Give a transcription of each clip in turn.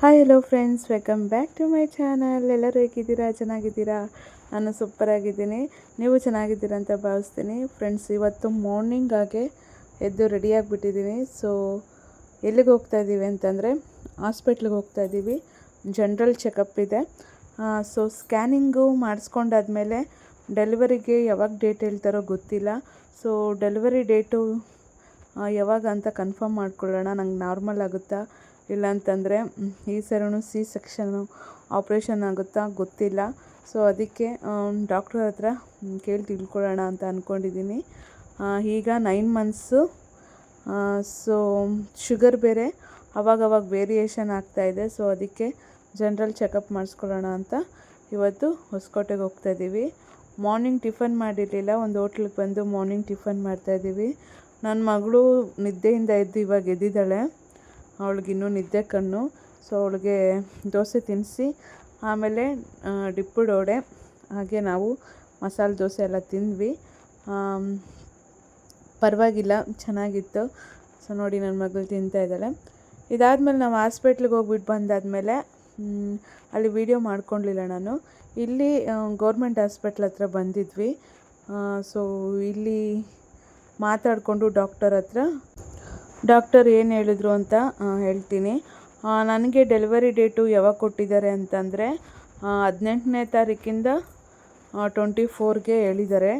Hi hello friends welcome back to my channel ಎಲ್ಲರೂ ಹೇಗಿದ್ದೀರಾ? ಚೆನ್ನಾಗಿದ್ದೀರಾ? ನಾನು ಸೂಪರಾಗಿದ್ದೀನಿ. ನೀವು ಚೆನ್ನಾಗಿದ್ದೀರಾ ಅಂತ ಭಾವಿಸ್ತೀನಿ. ಫ್ರೆಂಡ್ಸ್ ಇವತ್ತು ಮಾರ್ನಿಂಗ್ ಆಗಿ ಎದ್ದು ರೆಡಿಯಾಗಿಬಿಟ್ಟಿದ್ದೀನಿ ಸೊ ಎಲ್ಲಿಗೆ ಹೋಗ್ತಾ ಇದ್ದೀವಿ ಅಂತಂದರೆ ಹಾಸ್ಪಿಟ್ಲಿಗೆ ಹೋಗ್ತಾ ಇದ್ದೀವಿ. ಜನ್ರಲ್ ಚೆಕಪ್ ಇದೆ. ಸೊ ಸ್ಕ್ಯಾನಿಂಗು ಮಾಡಿಸ್ಕೊಂಡಾದ್ಮೇಲೆ ಡೆಲಿವರಿಗೆ ಯಾವಾಗ ಡೇಟ್ ಹೇಳ್ತಾರೋ ಗೊತ್ತಿಲ್ಲ. ಸೊ ಡೆಲಿವರಿ ಡೇಟು ಯಾವಾಗ ಅಂತ ಕನ್ಫರ್ಮ್ ಮಾಡ್ಕೊಳ್ಳೋಣ. ನಂಗೆ ನಾರ್ಮಲ್ ಆಗುತ್ತಾ? ಇಲ್ಲ ಅಂತಂದರೆ ಮ್, ಈ ಸರಿನೂ ಸಿ ಸೆಕ್ಷನ್ನು ಆಪ್ರೇಷನ್ ಆಗುತ್ತಾ ಗೊತ್ತಿಲ್ಲ. ಸೊ ಅದಕ್ಕೆ ಡಾಕ್ಟ್ರ್ ಹತ್ರ ಕೇಳಿ ತಿಳ್ಕೊಳ್ಳೋಣ ಅಂತ ಅಂದ್ಕೊಂಡಿದ್ದೀನಿ ಈಗ ನೈನ್ ಮಂತ್ಸು. ಸೊ ಶುಗರ್ ಬೇರೆ ಅವಾಗವಾಗ ವೇರಿಯೇಷನ್ ಆಗ್ತಾಯಿದೆ ಸೊ ಅದಕ್ಕೆ ಜನ್ರಲ್ ಚೆಕಪ್ ಮಾಡಿಸ್ಕೊಳ್ಳೋಣ ಅಂತ ಇವತ್ತು ಹೊಸಕೋಟೆಗೆ ಹೋಗ್ತಾ ಇದ್ದೀವಿ. ಮಾರ್ನಿಂಗ್ ಟಿಫನ್ ಮಾಡಿರಲಿಲ್ಲ. ಒಂದು ಹೋಟ್ಲಿಗೆ ಬಂದು ಮಾರ್ನಿಂಗ್ ಟಿಫನ್ ಮಾಡ್ತಾಯಿದ್ದೀವಿ ನನ್ನ ಮಗಳು ನಿದ್ದೆಯಿಂದ ಎದ್ದು ಇವಾಗ ಎದ್ದಿದ್ದಾಳೆ. ಅವಳಿಗಿನ್ನೂ ನಿದ್ದೆ ಕಣ್ಣು ಸೊ ಅವಳಿಗೆ ದೋಸೆ ತಿನ್ನಿಸಿ, ಆಮೇಲೆ ಡಿಪ್ಪು ಡೋಡೆ, ಹಾಗೆ ನಾವು ಮಸಾಲೆ ದೋಸೆ ಎಲ್ಲ ತಿಂದ್ವಿ. ಪರವಾಗಿಲ್ಲ, ಚೆನ್ನಾಗಿತ್ತು. ಸೊ ನೋಡಿ ನನ್ನ ಮಗಳು ತಿಂತಾ ಇದ್ದಾಳೆ. ಇದಾದಮೇಲೆ ನಾವು ಹಾಸ್ಪಿಟ್ಲಿಗೆ ಹೋಗ್ಬಿಟ್ಟು ಬಂದಾದಮೇಲೆ ಅಲ್ಲಿ ವೀಡಿಯೋ ಮಾಡ್ಕೊಳ್ಲಿಲ್ಲ ನಾನು. ಇಲ್ಲಿ ಗೌರ್ಮೆಂಟ್ ಹಾಸ್ಪಿಟ್ಲ್ ಹತ್ರ ಬಂದಿದ್ವಿ. ಸೊ ಇಲ್ಲಿ ಮಾತಾಡಿಕೊಂಡು ಡಾಕ್ಟರ್ ಹತ್ರ ಡಾಕ್ಟರ್ ಏನು ಹೇಳಿದ್ರು ಅಂತ ಹೇಳ್ತೀನಿ. ನನಗೆ ಡೆಲಿವರಿ ಡೇಟು ಯಾವಾಗ ಕೊಟ್ಟಿದ್ದಾರೆ ಅಂತಂದರೆ ಹದಿನೆಂಟನೇ ತಾರೀಕಿಂದ ಟ್ವೆಂಟಿ ಫೋರ್ಗೆ ಹೇಳಿದ್ದಾರೆ.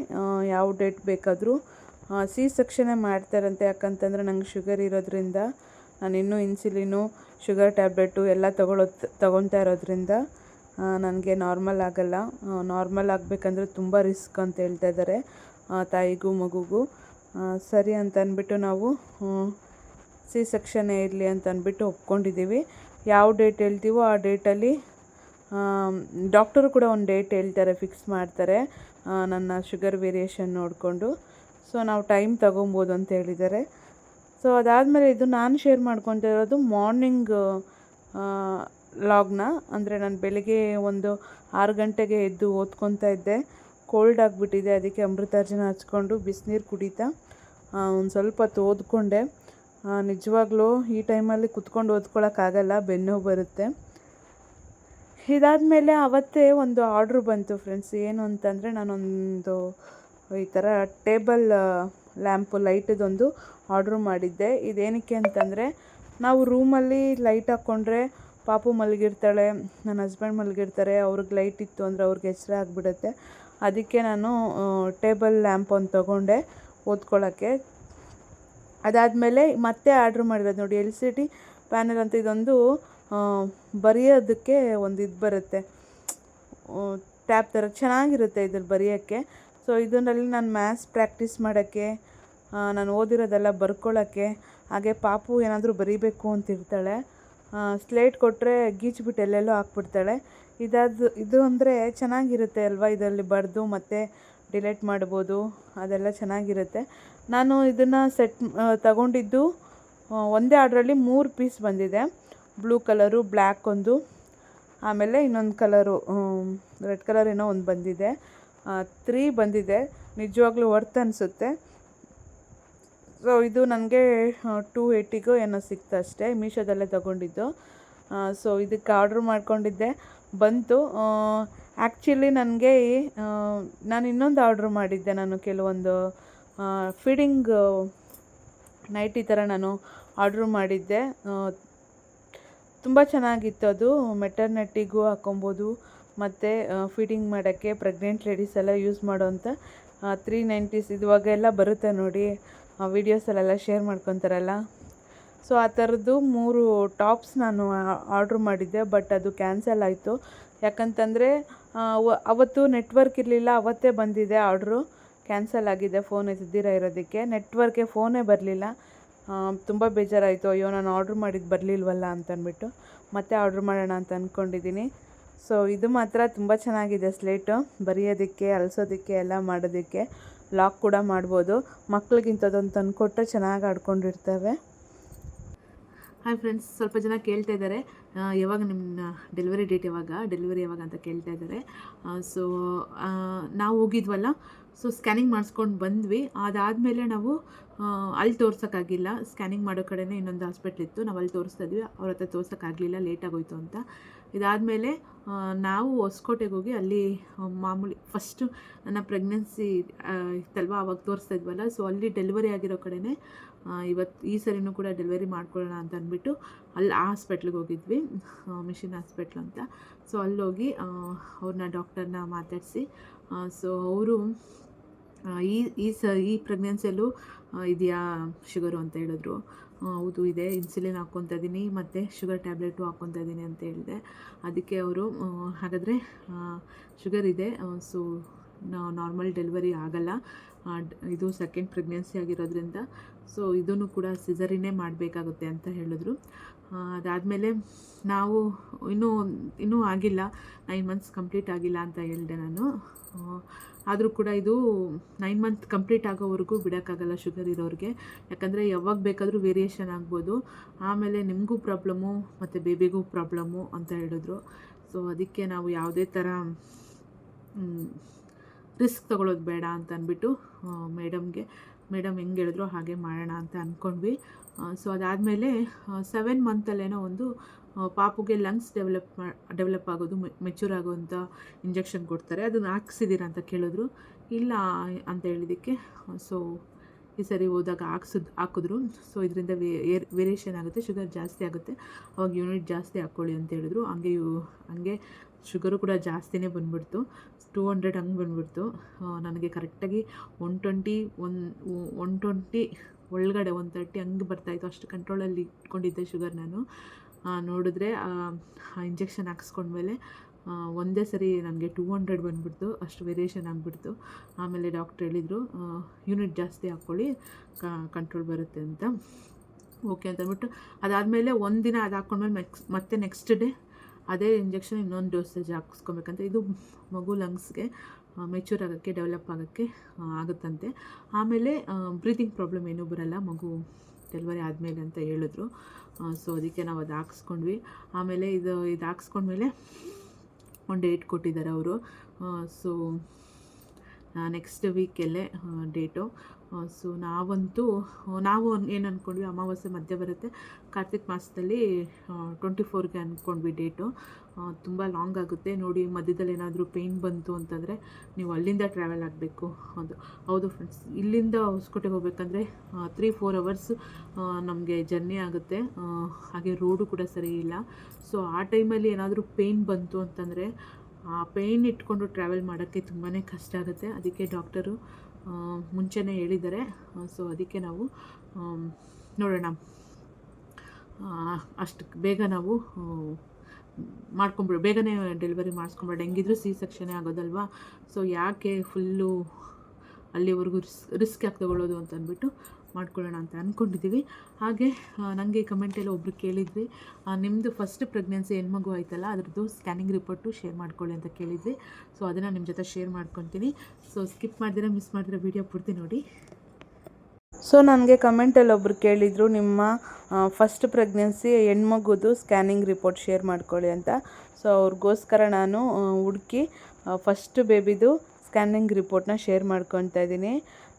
ಯಾವ ಡೇಟ್ ಬೇಕಾದರೂ ಸಿ ಸೆಕ್ಷನೇ ಮಾಡ್ತಾರಂತೆ. ಯಾಕಂತಂದರೆ ನಂಗೆ ಶುಗರ್ ಇರೋದ್ರಿಂದ, ನಾನು ಇನ್ನೂ ಇನ್ಸುಲಿನು, ಶುಗರ್ ಟ್ಯಾಬ್ಲೆಟು ಎಲ್ಲ ತಗೊಳ್ಳೋ ತಗೊತಾ ಇರೋದ್ರಿಂದ ನನಗೆ ನಾರ್ಮಲ್ ಆಗಲ್ಲ. ನಾರ್ಮಲ್ ಆಗಬೇಕಂದ್ರೆ ತುಂಬ ರಿಸ್ಕ್ ಅಂತ ಹೇಳ್ತಾ ಇದ್ದಾರೆ ತಾಯಿಗೂ ಮಗುಗೂ. ಸರಿ ಅಂತ ಅಂದ್ಬಿಟ್ಟು ನಾವು ಸಿ ಸೆಕ್ಷನ್ನೇ ಇರಲಿ ಅಂತ ಅಂದ್ಬಿಟ್ಟು ಒಪ್ಕೊಂಡಿದ್ದೀವಿ. ಯಾವ ಡೇಟ್ ಹೇಳ್ತೀವೋ ಆ ಡೇಟಲ್ಲಿ ಡಾಕ್ಟರು ಕೂಡ ಒಂದು ಡೇಟ್ ಹೇಳ್ತಾರೆ, ಫಿಕ್ಸ್ ಮಾಡ್ತಾರೆ ನನ್ನ ಶುಗರ್ ವೇರಿಯೇಷನ್ ನೋಡಿಕೊಂಡು. ಸೊ, ನಾವು ಟೈಮ್ ತಗೊಬೋದು ಅಂತ ಹೇಳಿದ್ದಾರೆ. ಸೊ, ಅದಾದಮೇಲೆ ಇದು ನಾನು ಶೇರ್ ಇರೋದು ಮಾರ್ನಿಂಗ್ ಲಾಗ್ನ. ಅಂದರೆ ನಾನು ಬೆಳಿಗ್ಗೆ ಒಂದು ಆರು ಗಂಟೆಗೆ ಎದ್ದು ಓದ್ಕೊತಾ ಇದ್ದೆ. ಕೋಲ್ಡ್ ಆಗಿಬಿಟ್ಟಿದೆ, ಅದಕ್ಕೆ ಅಮೃತಾರ್ಜನ ಹಚ್ಕೊಂಡು ಬಿಸಿನೀರು ಕುಡಿತಾ ಒಂದು ಸ್ವಲ್ಪ ಹೊತ್ತು ಓದ್ಕೊಂಡೆ. ನಿಜವಾಗ್ಲೂ ಈ ಟೈಮಲ್ಲಿ ಕುತ್ಕೊಂಡು ಓದ್ಕೊಳ್ಳೋಕ್ಕಾಗಲ್ಲ ಬೆನ್ನು ಬರುತ್ತೆ. ಇದಾದಮೇಲೆ ಅವತ್ತೇ ಒಂದು ಆರ್ಡ್ರ್ ಬಂತು ಫ್ರೆಂಡ್ಸ್. ಏನು ಅಂತಂದರೆ ನಾನೊಂದು ಈ ಥರ ಟೇಬಲ್ ಲ್ಯಾಂಪು, ಲೈಟದೊಂದು ಆರ್ಡ್ರ್ ಮಾಡಿದ್ದೆ. ಇದೇನಕ್ಕೆ ಅಂತಂದರೆ ನಾವು ರೂಮಲ್ಲಿ ಲೈಟ್ ಹಾಕ್ಕೊಂಡ್ರೆ ಪಾಪು ಮಲಗಿರ್ತಾಳೆ, ನನ್ನ ಹಸ್ಬೆಂಡ್ ಮಲಗಿರ್ತಾರೆ, ಅವ್ರಿಗೆ ಲೈಟ್ ಇತ್ತು ಅಂದರೆ ಅವ್ರಿಗೆ ಹೆಸರೇ ಆಗಿಬಿಡುತ್ತೆ. ಅದಕ್ಕೆ ನಾನು ಟೇಬಲ್ ಲ್ಯಾಂಪ್ ಒಂದು ತೊಗೊಂಡೆ ಓದ್ಕೊಳ್ಳೋಕ್ಕೆ ಅದಾದಮೇಲೆ ಮತ್ತೆ ಆರ್ಡ್ರ್ ಮಾಡಿರೋದು ನೋಡಿ, ಎಲ್ ಸಿ ಟಿ ಪ್ಯಾನಲ್ ಅಂತ ಇದೊಂದು ಬರೆಯೋದಕ್ಕೆ ಒಂದು ಇದು ಬರುತ್ತೆ. ಟ್ಯಾಪ್ ಥರ ಚೆನ್ನಾಗಿರುತ್ತೆ ಇದ್ರಲ್ಲಿ ಬರೆಯೋಕ್ಕೆ. ಸೊ ಇದರಲ್ಲಿ ನಾನು ಮ್ಯಾಥ್ಸ್ ಪ್ರಾಕ್ಟೀಸ್ ಮಾಡೋಕ್ಕೆ ನಾನು ಓದಿರೋದೆಲ್ಲ ಬರ್ಕೊಳ್ಳೋಕ್ಕೆ, ಹಾಗೆ ಪಾಪು ಏನಾದರೂ ಬರೀಬೇಕು ಅಂತ ಇರ್ತಾಳೆ. ಸ್ಲೇಟ್ ಕೊಟ್ಟರೆ ಗೀಚ್ಬಿಟ್ಟು ಎಲ್ಲೆಲ್ಲೋ ಹಾಕ್ಬಿಡ್ತಾಳೆ. ಇದಾದ, ಇದು ಅಂದರೆ ಚೆನ್ನಾಗಿರುತ್ತೆ ಅಲ್ವಾ ಇದರಲ್ಲಿ ಬರೆದು ಮತ್ತೆ ಡಿಲೀಟ್ ಮಾಡ್ಬೋದು, ಅದೆಲ್ಲ ಚೆನ್ನಾಗಿರುತ್ತೆ. ನಾನು ಇದನ್ನು ಸೆಟ್ ತಗೊಂಡಿದ್ದು ಒಂದೇ ಆರ್ಡ್ರಲ್ಲಿ ಮೂರು ಪೀಸ್ ಬಂದಿದೆ. ಬ್ಲೂ ಕಲರು, ಬ್ಲ್ಯಾಕ್ ಒಂದು, ಆಮೇಲೆ ಇನ್ನೊಂದು ಕಲರು ರೆಡ್ ಕಲರ್ ಏನೋ ಒಂದು ಬಂದಿದೆ. ತ್ರೀ ಬಂದಿದೆ. ನಿಜವಾಗ್ಲೂ ವರ್ತ್ ಅನಿಸುತ್ತೆ. ಸೊ, ಇದು ನನಗೆ ಟೂ ಏಯ್ಟಿಗೂ ಏನೋ ಸಿಕ್ತು ಅಷ್ಟೇ, ಮೀಶೋದಲ್ಲೇ ತಗೊಂಡಿದ್ದು. ಸೊ, ಇದಕ್ಕೆ ಆರ್ಡ್ರ್ ಮಾಡ್ಕೊಂಡಿದ್ದೆ. ಬಂತು ಆ್ಯಕ್ಚುಲಿ ನನಗೆ ನಾನು ಇನ್ನೊಂದು ಆರ್ಡ್ರ್ ಮಾಡಿದ್ದೆ ನಾನು ಕೆಲವೊಂದು ಫೀಡಿಂಗ್ ನೈಟಿ ಥರ ನಾನು ಆರ್ಡ್ರ್ ಮಾಡಿದ್ದೆ. ತುಂಬ ಚೆನ್ನಾಗಿತ್ತು ಅದು. ಮೆಟರ್ನಿಟಿಗೂ ಹಾಕೊಬೋದು, ಮತ್ತು ಫೀಡಿಂಗ್ ಮಾಡೋಕ್ಕೆ ಪ್ರೆಗ್ನೆಂಟ್ ಲೇಡೀಸ್ ಎಲ್ಲ ಯೂಸ್ ಮಾಡೋವಂಥ ತ್ರೀ ನೈಂಟೀಸ್ ಇವಾಗೆಲ್ಲ ಬರುತ್ತೆ ನೋಡಿ. ವೀಡಿಯೋಸಲ್ಲೆಲ್ಲ ಶೇರ್ ಮಾಡ್ಕೊತಾರಲ್ಲ. ಸೊ ಆ ಥರದ್ದು ಮೂರು ಟಾಪ್ಸ್ ನಾನು ಆರ್ಡ್ರ್ ಮಾಡಿದ್ದೆ ಬಟ್ ಅದು ಕ್ಯಾನ್ಸಲ್ ಆಯಿತು. ಯಾಕಂತಂದರೆ ಅವತ್ತು ನೆಟ್ವರ್ಕ್ ಇರಲಿಲ್ಲ, ಅವತ್ತೇ ಬಂದಿದೆ ಆರ್ಡ್ರು ಕ್ಯಾನ್ಸಲ್ ಆಗಿದೆ ಫೋನ್ ಎತ್ತಿದ್ದೀರ ಇರೋದಕ್ಕೆ. ನೆಟ್ವರ್ಕ್ಗೆ ಫೋನೇ ಬರಲಿಲ್ಲ. ತುಂಬ ಬೇಜಾರಾಯಿತು. ಅಯ್ಯೋ, ನಾನು ಆರ್ಡ್ರ್ ಮಾಡಿದ್ದು ಬರಲಿಲ್ವಲ್ಲ ಅಂತಂದ್ಬಿಟ್ಟು ಮತ್ತೆ ಆರ್ಡ್ರ್ ಮಾಡೋಣ ಅಂತ ಅಂದ್ಕೊಂಡಿದ್ದೀನಿ ಸೊ ಇದು ಮಾತ್ರ ತುಂಬ ಚೆನ್ನಾಗಿದೆ ಸ್ಲೇಟು ಬರೆಯೋದಕ್ಕೆ ಅಳಿಸೋದಕ್ಕೆ ಎಲ್ಲ ಮಾಡೋದಕ್ಕೆ. ಲಾಕ್ ಕೂಡ ಮಾಡ್ಬೋದು. ಮಕ್ಳಿಗಿಂಥದ್ದೊಂದು ತಂದು ಕೊಟ್ಟರೆ ಚೆನ್ನಾಗಿ ಆಡ್ಕೊಂಡಿರ್ತವೆ. ಹಾಯ್ ಫ್ರೆಂಡ್ಸ್ ಸ್ವಲ್ಪ ಜನ ಕೇಳ್ತಾ ಇದ್ದಾರೆ. ಯಾವಾಗ ನಿಮ್ಮ ಡೆಲಿವರಿ ಡೇಟ್ ಯಾವಾಗ ಡೆಲಿವರಿ ಯಾವಾಗ ಅಂತ ಕೇಳ್ತಾ ಇದ್ದಾರೆ. ಸೊ ನಾವು ಹೋಗಿದ್ವಲ್ಲ ಸೊ ಸ್ಕ್ಯಾನಿಂಗ್ ಮಾಡಿಸ್ಕೊಂಡು ಬಂದ್ವಿ. ಅದಾದಮೇಲೆ ನಾವು ಅಲ್ಲಿ ತೋರ್ಸೋಕ್ಕಾಗಿಲ್ಲ. ಸ್ಕ್ಯಾನಿಂಗ್ ಮಾಡೋ ಕಡೆನೇ ಇನ್ನೊಂದು ಹಾಸ್ಪಿಟ್ಲ್ ಇತ್ತು. ನಾವು ಅಲ್ಲಿ ತೋರಿಸ್ತಾ ಇದ್ವಿ. ಅವ್ರ ಹತ್ರ ತೋರ್ಸೋಕ್ಕಾಗಲಿಲ್ಲ ಲೇಟ್ ಆಗೋಯ್ತು ಅಂತ. ಇದಾದಮೇಲೆ ನಾವು ಹೊಸ್ಕೋಟೆಗೆ ಹೋಗಿ ಅಲ್ಲಿ ಮಾಮೂಲಿ ಫಸ್ಟು ನನ್ನ ಪ್ರೆಗ್ನೆನ್ಸಿ ಇತ್ತಲ್ವ, ಅವಾಗ ತೋರಿಸ್ತಾ ಇದ್ವಲ್ಲ. ಸೊ ಅಲ್ಲಿ ಡೆಲಿವರಿ ಆಗಿರೋ ಕಡೆನೇ ಇವತ್ತು ಈ ಸರಿನೂ ಕೂಡ ಡೆಲಿವರಿ ಮಾಡ್ಕೊಳ್ಳೋಣ ಅಂತ ಅಂದ್ಬಿಟ್ಟು ಅಲ್ಲಿ ಹಾಸ್ಪಿಟ್ಲಿಗೆ ಹೋಗಿದ್ವಿ. ಮಿಷಿನ್ ಹಾಸ್ಪಿಟ್ಲ್ ಅಂತ. ಸೊ ಅಲ್ಲೋಗಿ ಅವ್ರನ್ನ ಡಾಕ್ಟರ್ನ ಮಾತಾಡಿಸಿ ಸೊ ಅವರು ಈ ಈ ಸ, ಈ ಪ್ರೆಗ್ನೆನ್ಸಿಯಲ್ಲೂ ಇದೆಯಾ ಶುಗರು ಅಂತ ಹೇಳಿದ್ರು. ಹೌದು, ಇದೆ. ಇನ್ಸುಲಿನ್ ಹಾಕ್ಕೊತಾ ಇದ್ದೀನಿ ಮತ್ತು ಶುಗರ್ ಟ್ಯಾಬ್ಲೆಟು ಹಾಕ್ಕೊತಾ ಇದ್ದೀನಿ ಅಂತ ಹೇಳಿದೆ. ಅದಕ್ಕೆ ಅವರು ಹಾಗಾದರೆ ಶುಗರ್ ಇದೆ. ಸೊ ನಾರ್ಮಲ್ ಡೆಲಿವರಿ ಆಗಲ್ಲ. ಇದು ಸೆಕೆಂಡ್ ಪ್ರೆಗ್ನೆನ್ಸಿ ಆಗಿರೋದ್ರಿಂದ. ಸೊ ಇದನ್ನು ಕೂಡ ಸಿಸರಿನೇ ಮಾಡಬೇಕಾಗುತ್ತೆ ಅಂತ ಹೇಳಿದ್ರು. ಅದಾದಮೇಲೆ ನಾವು ಇನ್ನೂ ಇನ್ನೂ ಆಗಿಲ್ಲ. ನೈನ್ ಮಂತ್ಸ್ ಕಂಪ್ಲೀಟ್ ಆಗಿಲ್ಲ ಅಂತ ಹೇಳಿದೆ ನಾನು. ಆದರೂ ಕೂಡ ಇದು ನೈನ್ ಮಂತ್ ಕಂಪ್ಲೀಟ್ ಆಗೋವರೆಗೂ ಬಿಡೋಕ್ಕಾಗಲ್ಲ ಶುಗರ್ ಇರೋರಿಗೆ. ಯಾಕಂದರೆ ಯಾವಾಗ ಬೇಕಾದರೂ ವೇರಿಯೇಷನ್ ಆಗ್ಬೋದು. ಆಮೇಲೆ ನಿಮಗೂ ಪ್ರಾಬ್ಲಮ್ಮು ಮತ್ತು ಬೇಬಿಗೂ ಪ್ರಾಬ್ಲಮ್ಮು ಅಂತ ಹೇಳಿದ್ರು. ಸೊ ಅದಕ್ಕೆ ನಾವು ಯಾವುದೇ ಥರ ರಿಸ್ಕ್ ತೊಗೊಳೋದು ಬೇಡ ಅಂತ ಅಂದ್ಬಿಟ್ಟು ಮೇಡಮ್ಗೆ, ಮೇಡಮ್ ಹೆಂಗೆ ಹೇಳಿದ್ರು ಹಾಗೆ ಮಾಡೋಣ ಅಂತ ಅಂದ್ಕೊಂಡ್ವಿ ಸೊ ಅದಾದಮೇಲೆ ಸೆವೆನ್ ಮಂತಲ್ಲೇನೋ ಒಂದು ಪಾಪುಗೆ ಲಂಗ್ಸ್ ಡೆವಲಪ್ ಮಾ ಡೆವಲಪ್ ಆಗೋದು ಮೆಚೂರ್ ಆಗೋವಂಥ ಇಂಜೆಕ್ಷನ್ ಕೊಡ್ತಾರೆ. ಅದನ್ನು ಹಾಕ್ಸಿದ್ದೀರಾ ಅಂತ ಕೇಳಿದ್ರು. ಇಲ್ಲ ಅಂತ ಹೇಳಿದ್ದಕ್ಕೆ ಸೊ ಈ ಸರಿ ಹೋದಾಗ ಹಾಕ್ಸಿದ್, ಹಾಕಿದ್ರು. ಸೊ ಇದರಿಂದ ವೇರಿಯೇಷನ್ ಆಗುತ್ತೆ ಶುಗರ್ ಜಾಸ್ತಿ ಆಗುತ್ತೆ. ಅವಾಗ ಯೂನಿಟ್ ಜಾಸ್ತಿ ಹಾಕ್ಕೊಳ್ಳಿ ಅಂತ ಹೇಳಿದ್ರು. ಹಂಗೆ ಇವು, ಹಂಗೆ ಶುಗರು ಕೂಡ ಜಾಸ್ತಿನೇ ಬಂದ್ಬಿಡ್ತು. ಟೂ ಹಂಡ್ರೆಡ್ ಹಂಗೆ ಬಂದ್ಬಿಡ್ತು. ನನಗೆ ಕರೆಕ್ಟಾಗಿ one twenty one one twenty ಒಳಗಡೆ ಒನ್ ತರ್ಟಿ ಹಂಗೆ ಬರ್ತಾಯಿತ್ತು ಅಷ್ಟು ಕಂಟ್ರೋಲಲ್ಲಿ ಇಟ್ಕೊಂಡಿದ್ದೆ ಶುಗರ್ ನಾನು. ನೋಡಿದ್ರೆ ಇಂಜೆಕ್ಷನ್ ಹಾಕ್ಸ್ಕೊಂಡ್ಮೇಲೆ ಒಂದೇ ಸರಿ ನನಗೆ ಟೂ ಹಂಡ್ರೆಡ್ ಬಂದುಬಿಡ್ತು. ಅಷ್ಟು ವೇರಿಯೇಷನ್ ಆಗಿಬಿಡ್ತು. ಆಮೇಲೆ ಡಾಕ್ಟ್ರ್ ಹೇಳಿದರು ಯೂನಿಟ್ ಜಾಸ್ತಿ ಹಾಕ್ಕೊಳ್ಳಿ ಕಂಟ್ರೋಲ್ ಬರುತ್ತೆ ಅಂತ. ಓಕೆ ಅಂತ ಅದಾದಮೇಲೆ ಒಂದು ದಿನ ಅದು ಹಾಕ್ಕೊಂಡ್ಮೇಲೆ ನೆಕ್ಸ್ ಮತ್ತೆ ನೆಕ್ಸ್ಟ್ ಡೇ ಅದೇ ಇಂಜೆಕ್ಷನ್ ಇನ್ನೊಂದು ಡೋಸೇಜ್ ಹಾಕಿಸ್ಕೊಬೇಕಂತೆ. ಇದು ಮಗು ಲಂಗ್ಸ್ಗೆ ಮೆಚೂರ್ ಆಗೋಕ್ಕೆ ಡೆವಲಪ್ ಆಗೋಕ್ಕೆ ಆಗುತ್ತಂತೆ. ಆಮೇಲೆ ಬ್ರೀತಿಂಗ್ ಪ್ರಾಬ್ಲಮ್ ಏನೂ ಬರಲ್ಲ. ಮಗು ಡೆಲಿವರಿ ಆದಮೇಲೆ ಅಂತ ಹೇಳಿದ್ರು. ಸೊ ಅದಕ್ಕೆ ನಾವು ಅದು ಹಾಕ್ಸ್ಕೊಂಡ್ವಿ. ಆಮೇಲೆ ಇದು ಇದು ಹಾಕ್ಸ್ಕೊಂಡ್ಮೇಲೆ ಒಂದು ಡೇಟ್ ಕೊಟ್ಟಿದ್ದಾರೆ ಅವರು. ಸೊ ನೆಕ್ಸ್ಟ್ ವೀಕಲ್ಲೇ ಡೇಟು ಸೊ ನಾವಂತೂ, ನಾವು ಏನು ಅಂದ್ಕೊಂಡ್ವಿ ಅಮಾವಾಸ್ಯೆ ಮಧ್ಯೆ ಬರುತ್ತೆ. ಕಾರ್ತಿಕ್ ಮಾಸದಲ್ಲಿ ಟ್ವೆಂಟಿ ಫೋರ್ಗೆ ಅಂದ್ಕೊಂಡ್ವಿ ಡೇಟು ತುಂಬ ಲಾಂಗ್ ಆಗುತ್ತೆ. ನೋಡಿ, ಮಧ್ಯದಲ್ಲಿ ಏನಾದರೂ ಪೇಯ್ನ್ ಬಂತು ಅಂತಂದರೆ ನೀವು ಅಲ್ಲಿಂದ ಟ್ರಾವೆಲ್ ಆಗಬೇಕು. ಅದು, ಹೌದು ಫ್ರೆಂಡ್ಸ್ ಇಲ್ಲಿಂದ ಹೊಸಕೋಟೆಗೆ ಹೋಗ್ಬೇಕಂದ್ರೆ ತ್ರೀ ಫೋರ್ ಅವರ್ಸ್ ನಮಗೆ ಜರ್ನಿ ಆಗುತ್ತೆ. ಹಾಗೆ ರೋಡು ಕೂಡ ಸರಿ ಇಲ್ಲ. ಸೊ ಆ ಟೈಮಲ್ಲಿ ಏನಾದರೂ ಪೇಯ್ನ್ ಬಂತು ಅಂತಂದರೆ, ಆ ಪೇಯ್ನ್ ಇಟ್ಕೊಂಡು ಟ್ರಾವೆಲ್ ಮಾಡೋಕ್ಕೆ ತುಂಬಾ ಕಷ್ಟ ಆಗುತ್ತೆ. ಅದಕ್ಕೆ ಡಾಕ್ಟರು ಮುಂಚೆನೇ ಹೇಳಿದ್ದಾರೆ. ಸೊ ಅದಕ್ಕೆ ನಾವು ನೋಡೋಣ. ಅಷ್ಟು ಬೇಗ ನಾವು ಮಾಡ್ಕೊಂಬಿಡು, ಬೇಗನೆ ಡೆಲಿವರಿ ಮಾಡಿಸ್ಕೊಂಬಿಡ. ಹೆಂಗಿದ್ರು ಸಿ ಸೆಕ್ಷನೇ ಆಗೋದಲ್ವಾ? ಸೊ ಯಾಕೆ ಫುಲ್ಲು ಅಲ್ಲಿವರೆಗೂ ರಿಸ್ ರಿಸ್ಕ್ ಯಾಕೆ ತೊಗೊಳ್ಳೋದು ಅಂತ ಅಂದ್ಬಿಟ್ಟು ಮಾಡ್ಕೊಳ್ಳೋಣ ಅಂತ ಅಂದ್ಕೊಂಡಿದ್ದೀವಿ ಹಾಗೆ ನನಗೆ ಕಮೆಂಟಲ್ಲಿ ಒಬ್ರು ಕೇಳಿದ್ವಿ. ನಿಮ್ಮದು ಫಸ್ಟ್ ಪ್ರೆಗ್ನೆನ್ಸಿ ಹೆಣ್ಮಗು ಆಯ್ತಲ್ಲ, ಅದ್ರದ್ದು ಸ್ಕ್ಯಾನಿಂಗ್ ರಿಪೋರ್ಟು ಶೇರ್ ಮಾಡ್ಕೊಳ್ಳಿ ಅಂತ ಕೇಳಿದ್ವಿ. ಸೊ ಅದನ್ನು ನಿಮ್ಮ ಜೊತೆ ಶೇರ್ ಮಾಡ್ಕೊತೀನಿ. ಸೊ ಸ್ಕಿಪ್ ಮಾಡಿದ್ರೆ ಮಿಸ್ ಮಾಡಿದ್ರೆ ವೀಡಿಯೋ ಪೂರ್ತಿ ನೋಡಿ. ಸೊ ನನಗೆ ಕಮೆಂಟಲ್ಲಿ ಒಬ್ರು ಕೇಳಿದರು, ನಿಮ್ಮ ಫಸ್ಟ್ ಪ್ರೆಗ್ನೆನ್ಸಿ ಹೆಣ್ಮಗುದು ಸ್ಕ್ಯಾನಿಂಗ್ ರಿಪೋರ್ಟ್ ಶೇರ್ ಮಾಡ್ಕೊಳ್ಳಿ ಅಂತ. ಸೊ ಅವ್ರಿಗೋಸ್ಕರ ನಾನು ಹುಡುಕಿ ಫಸ್ಟ್ ಬೇಬಿದು ಸ್ಕ್ಯಾನಿಂಗ್ ರಿಪೋರ್ಟ್ನ ಶೇರ್ ಮಾಡ್ಕೊತಾ ಇದ್ದೀನಿ.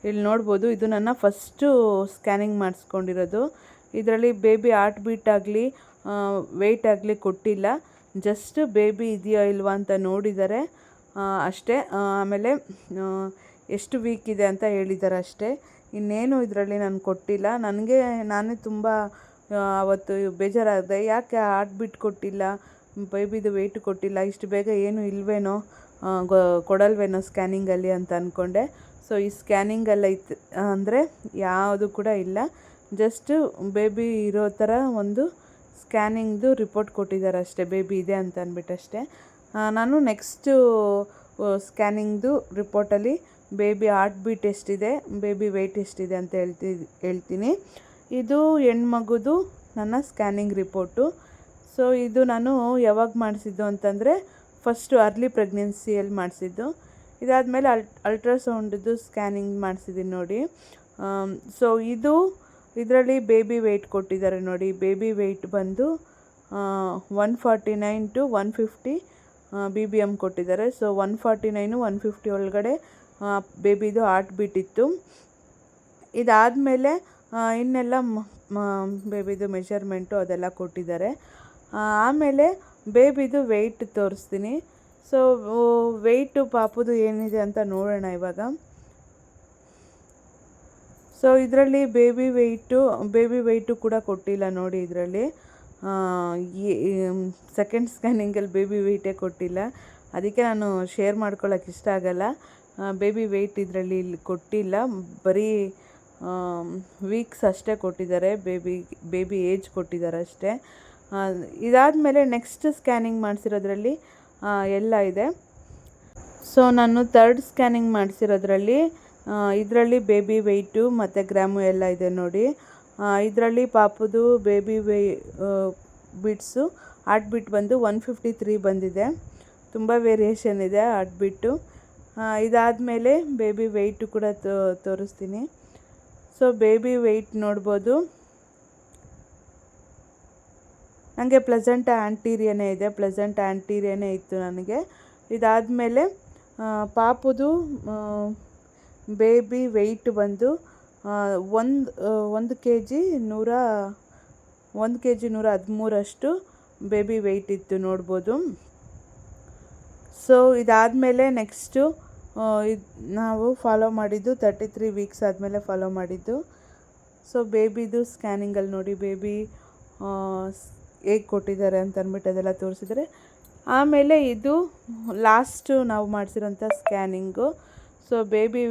ಇಲ್ಲಿ ನೋಡ್ಬೋದು, ಇದು ನನ್ನ ಫಸ್ಟು ಸ್ಕ್ಯಾನಿಂಗ್ ಮಾಡಿಸ್ಕೊಂಡಿರೋದು. ಇದರಲ್ಲಿ ಬೇಬಿ ಹಾರ್ಟ್ ಬೀಟ್ ಆಗಲಿ ವೆಯ್ಟ್ ಆಗಲಿ ಕೊಟ್ಟಿಲ್ಲ. ಜಸ್ಟ್ ಬೇಬಿ ಇದೆಯೋ ಇಲ್ವಾ ಅಂತ ನೋಡಿದ್ದಾರೆ ಅಷ್ಟೇ. ಆಮೇಲೆ ಎಷ್ಟು ವೀಕ್ ಇದೆ ಅಂತ ಹೇಳಿದ್ದಾರೆ ಅಷ್ಟೇ. ಇನ್ನೇನು ಇದರಲ್ಲಿ ನಾನು ಕೊಟ್ಟಿಲ್ಲ. ನನಗೆ, ನಾನೇ ತುಂಬ ಅವತ್ತು ಬೇಜಾರಾಗಿದೆ ಯಾಕೆ ಹಾರ್ಟ್ ಬೀಟ್ ಕೊಟ್ಟಿಲ್ಲ? ಬೇಬಿದು ವೆಯ್ಟ್ ಕೊಟ್ಟಿಲ್ಲ. ಇಷ್ಟು ಬೇಗ ಏನು ಇಲ್ವೇನೋ ಕೊಡಲ್ವೇನೋ ಸ್ಕ್ಯಾನಿಂಗಲ್ಲಿ ಅಂತ ಅಂದ್ಕೊಂಡೆ ಸೊ ಈ ಸ್ಕ್ಯಾನಿಂಗಲ್ಲಿ ಇತ್ತು. ಅಂದರೆ ಯಾವುದು ಕೂಡ ಇಲ್ಲ. ಜಸ್ಟ್ ಬೇಬಿ ಇರೋ ಥರ ಒಂದು ಸ್ಕ್ಯಾನಿಂಗ್ದು ರಿಪೋರ್ಟ್ ಕೊಟ್ಟಿದ್ದಾರೆ ಅಷ್ಟೇ. ಬೇಬಿ ಇದೆ ಅಂತ ಅಂದ್ಬಿಟ್ಟು ಅಷ್ಟೇ. ಆ, ನಾನು ನೆಕ್ಸ್ಟು ಸ್ಕ್ಯಾನಿಂಗ್ದು ರಿಪೋರ್ಟಲ್ಲಿ ಬೇಬಿ ಹಾರ್ಟ್ ಬೀಟ್ ಎಷ್ಟಿದೆ ಬೇಬಿ ವೆಯ್ಟ್ ಎಷ್ಟಿದೆ ಅಂತ ಹೇಳ್ತಿ ಹೇಳ್ತೀನಿ. ಇದು ಹೆಣ್ಮಗುದು ನನ್ನ ಸ್ಕ್ಯಾನಿಂಗ್ ರಿಪೋರ್ಟು ಸೊ ಇದು ನಾನು ಯಾವಾಗ ಮಾಡಿಸಿದ್ದು ಅಂತಂದರೆ ಫಸ್ಟು ಅರ್ಲಿ ಪ್ರೆಗ್ನೆನ್ಸಿಯಲ್ಲಿ ಮಾಡಿಸಿದ್ದು. ಇದಾದಮೇಲೆ ಅಲ್, ಅಲ್ಟ್ರಾಸೌಂಡ್ದು ಸ್ಕ್ಯಾನಿಂಗ್ ಮಾಡಿಸಿದ್ದೀನಿ ನೋಡಿ. ಸೊ ಇದು ಇದರಲ್ಲಿ ಬೇಬಿ ವೆಯ್ಟ್ ಕೊಟ್ಟಿದ್ದಾರೆ ನೋಡಿ. ಬೇಬಿ ವೆಯ್ಟ್ ಬಂದು one forty nine to one fifty B B M ಕೊಟ್ಟಿದ್ದಾರೆ. So one forty nine one fifty ಒಳಗಡೆ ಬೇಬಿದು ಹಾರ್ಟ್ ಬೀಟ್ ಇತ್ತು. ಇದಾದಮೇಲೆ ಇನ್ನೆಲ್ಲ ಬೇಬಿದು ಮೆಷರ್ಮೆಂಟು ಅದೆಲ್ಲ ಕೊಟ್ಟಿದ್ದಾರೆ. ಆಮೇಲೆ ಬೇಬಿದು ವೆಯ್ಟ್ ತೋರಿಸ್ತೀನಿ. ಸೊ ವೆಯ್ಟು ಪಾಪುದು ಏನಿದೆ ಅಂತ ನೋಡೋಣ ಇವಾಗ. ಸೊ ಇದರಲ್ಲಿ ಬೇಬಿ ವೆಯ್ಟು ಬೇಬಿ ವೆಯ್ಟು ಕೂಡ ಕೊಟ್ಟಿಲ್ಲ ನೋಡಿ ಇದರಲ್ಲಿ. ಸೆಕೆಂಡ್ ಸ್ಕ್ಯಾನಿಂಗಲ್ಲಿ ಬೇಬಿ ವೆಯ್ಟೇ ಕೊಟ್ಟಿಲ್ಲ. ಅದಕ್ಕೆ ನಾನು ಶೇರ್ ಮಾಡ್ಕೊಳ್ಳೋಕೆ ಇಷ್ಟ ಆಗಲ್ಲ. ಬೇಬಿ ವೆಯ್ಟ್ ಇದರಲ್ಲಿ ಇಲ್ಲಿ ಕೊಟ್ಟಿಲ್ಲ. ಬರೀ ವೀಕ್ಸ್ ಅಷ್ಟೇ ಕೊಟ್ಟಿದ್ದಾರೆ. ಬೇಬಿ ಬೇಬಿ ಏಜ್ ಕೊಟ್ಟಿದ್ದಾರೆ ಅಷ್ಟೇ. ಇದಾದ ಮೇಲೆ ನೆಕ್ಸ್ಟ್ ಸ್ಕ್ಯಾನಿಂಗ್ ಮಾಡಿಸಿರೋದ್ರಲ್ಲಿ ಎಲ್ಲ ಇದೆ. ಸೊ ನಾನು ಥರ್ಡ್ ಸ್ಕ್ಯಾನಿಂಗ್ ಮಾಡಿಸಿರೋದ್ರಲ್ಲಿ ಇದರಲ್ಲಿ ಬೇಬಿ ವೆಯ್ಟು ಮತ್ತು ಗ್ರಾಮು ಎಲ್ಲ ಇದೆ ನೋಡಿ. ಇದರಲ್ಲಿ ಪಾಪುದು ಬೇಬಿ ವೇ ಬಿಟ್ಸು ಹಾರ್ಟ್ ಬಿಟ್ ಬಂದು ಒನ್ ಫಿಫ್ಟಿ ತ್ರೀ ಬಂದಿದೆ. ತುಂಬ ವೇರಿಯೇಷನ್ ಇದೆ ಹಾರ್ಟ್ ಬಿಟ್ಟು ಇದಾದಮೇಲೆ ಬೇಬಿ ವೆಯ್ಟು ಕೂಡ ತೋರಿಸ್ತೀನಿ. ಸೊ ಬೇಬಿ ವೆಯ್ಟ್ ನೋಡ್ಬೋದು. ನನಗೆ ಪ್ಲೆಸೆಂಟ್ ಆ್ಯಂಟೀರಿಯನೇ ಇದೆ, ಪ್ಲೆಸೆಂಟ್ ಆ್ಯಂಟೀರಿಯನೇ ಇತ್ತು ನನಗೆ. ಇದಾದಮೇಲೆ ಪಾಪುದು ಬೇಬಿ ವೆಯ್ಟ್ ಬಂದು ಒಂದು ಒಂದು ಕೆ ಜಿ ನೂರ, ಒಂದು ಕೆ ಜಿ ನೂರ ಹದಿಮೂರಷ್ಟು ಬೇಬಿ ವೆಯ್ಟ್ ಇತ್ತು ನೋಡ್ಬೋದು. ಸೊ ಇದಾದಮೇಲೆ ನೆಕ್ಸ್ಟು ಇದು, ನಾವು ಫಾಲೋ ಮಾಡಿದ್ದು ತರ್ಟಿ ತ್ರೀ ವೀಕ್ಸ್ ಆದಮೇಲೆ ಫಾಲೋ ಮಾಡಿದ್ದು. ಸೊ ಬೇಬಿದು ಸ್ಕ್ಯಾನಿಂಗಲ್ಲಿ ನೋಡಿ ಬೇಬಿ ಹೇಗೆ ಕೊಟ್ಟಿದ್ದಾರೆ ಅಂತ ಅಂದ್ಬಿಟ್ಟು ಅದೆಲ್ಲ ತೋರಿಸಿದರೆ, ಆಮೇಲೆ ಇದು ಲಾಸ್ಟು ನಾವು ಮಾಡಿಸಿರೋಂಥ scanning. So baby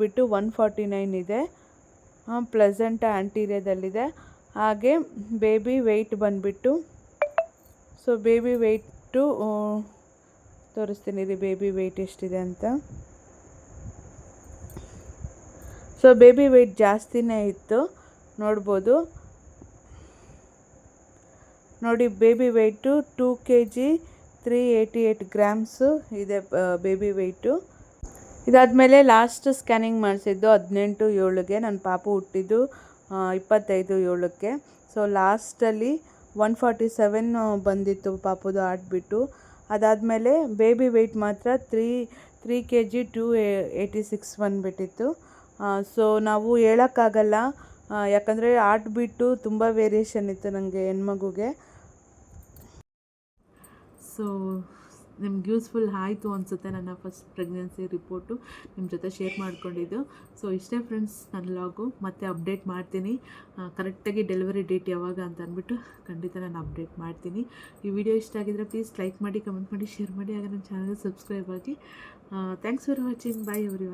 beat one forty nine ಇದೆ. ಪ್ಲೆಸೆಂಟ್ ಆಂಟೀರಿಯಾದಲ್ಲಿದೆ. ಹಾಗೆ ಬೇಬಿ ವೆಯ್ಟ್ ಬಂದುಬಿಟ್ಟು, ಸೊ ಬೇಬಿ ವೆಯ್ಟು ತೋರಿಸ್ತೀನಿ ರೀ ಬೇಬಿ ವೆಯ್ಟ್ ಎಷ್ಟಿದೆ ಅಂತ. ಸೊ ಬೇಬಿ ವೆಯ್ಟ್ ಜಾಸ್ತಿನೇ ಇತ್ತು, ನೋಡ್ಬೋದು. ನೋಡಿ baby weight two K G three eighty eight grams ಇದೆ ಬೇಬಿ ವೆಯ್ಟು ಇದಾದಮೇಲೆ ಲಾಸ್ಟ್ ಸ್ಕ್ಯಾನಿಂಗ್ ಮಾಡಿಸಿದ್ದು ಹದಿನೆಂಟು ಏಳಿಗೆ. ನನ್ನ ಪಾಪು ಹುಟ್ಟಿದ್ದು ಇಪ್ಪತ್ತೈದು ಏಳಕ್ಕೆ. ಸೊ ಲಾಸ್ಟಲ್ಲಿ ಒನ್ ಫಾರ್ಟಿ ಸೆವೆನ್ ಬಂದಿತ್ತು ಪಾಪುದು ಆಡ್ಬಿಟ್ಟು ಅದಾದಮೇಲೆ ಬೇಬಿ ವೆಯ್ಟ್ ಮಾತ್ರ three three K G two eighty six ಬಂದುಬಿಟ್ಟಿತ್ತು so ನಾವು ಹೇಳೋಕ್ಕಾಗಲ್ಲ. ಯಾಕಂದರೆ ಆಡ್ಬಿಟ್ಟು ತುಂಬ ವೇರಿಯೇಷನ್ ಇತ್ತು ನನಗೆ ಹೆಣ್ಮಗುಗೆ. ಸೊ ನಿಮ್ಗೆ ಯೂಸ್ಫುಲ್ ಆಯಿತು ಅನಿಸುತ್ತೆ ನನ್ನ ಫಸ್ಟ್ ಪ್ರೆಗ್ನೆನ್ಸಿ ರಿಪೋರ್ಟು ನಿಮ್ಮ ಜೊತೆ ಶೇರ್ ಮಾಡ್ಕೊಂಡಿದ್ದು. ಸೊ ಇಷ್ಟೇ ಫ್ರೆಂಡ್ಸ್ ನನ್ನ ಲಾಗು ಮತ್ತೆ ಅಪ್ಡೇಟ್ ಮಾಡ್ತೀನಿ. ಕರೆಕ್ಟಾಗಿ ಡೆಲಿವರಿ ಡೇಟ್ ಯಾವಾಗ ಅಂತ ಅಂದ್ಬಿಟ್ಟು ಖಂಡಿತ ನಾನು ಅಪ್ಡೇಟ್ ಮಾಡ್ತೀನಿ. ಈ ವಿಡಿಯೋ ಇಷ್ಟ ಆಗಿದ್ರೆ ಪ್ಲೀಸ್ ಲೈಕ್ ಮಾಡಿ ಕಮೆಂಟ್ ಮಾಡಿ ಶೇರ್ ಮಾಡಿ. ಆಗ ನನ್ನ ಚಾನಲ್ಗೆ ಸಬ್ಸ್ಕ್ರೈಬ್ ಆಗಿ. Thanks for watching bye every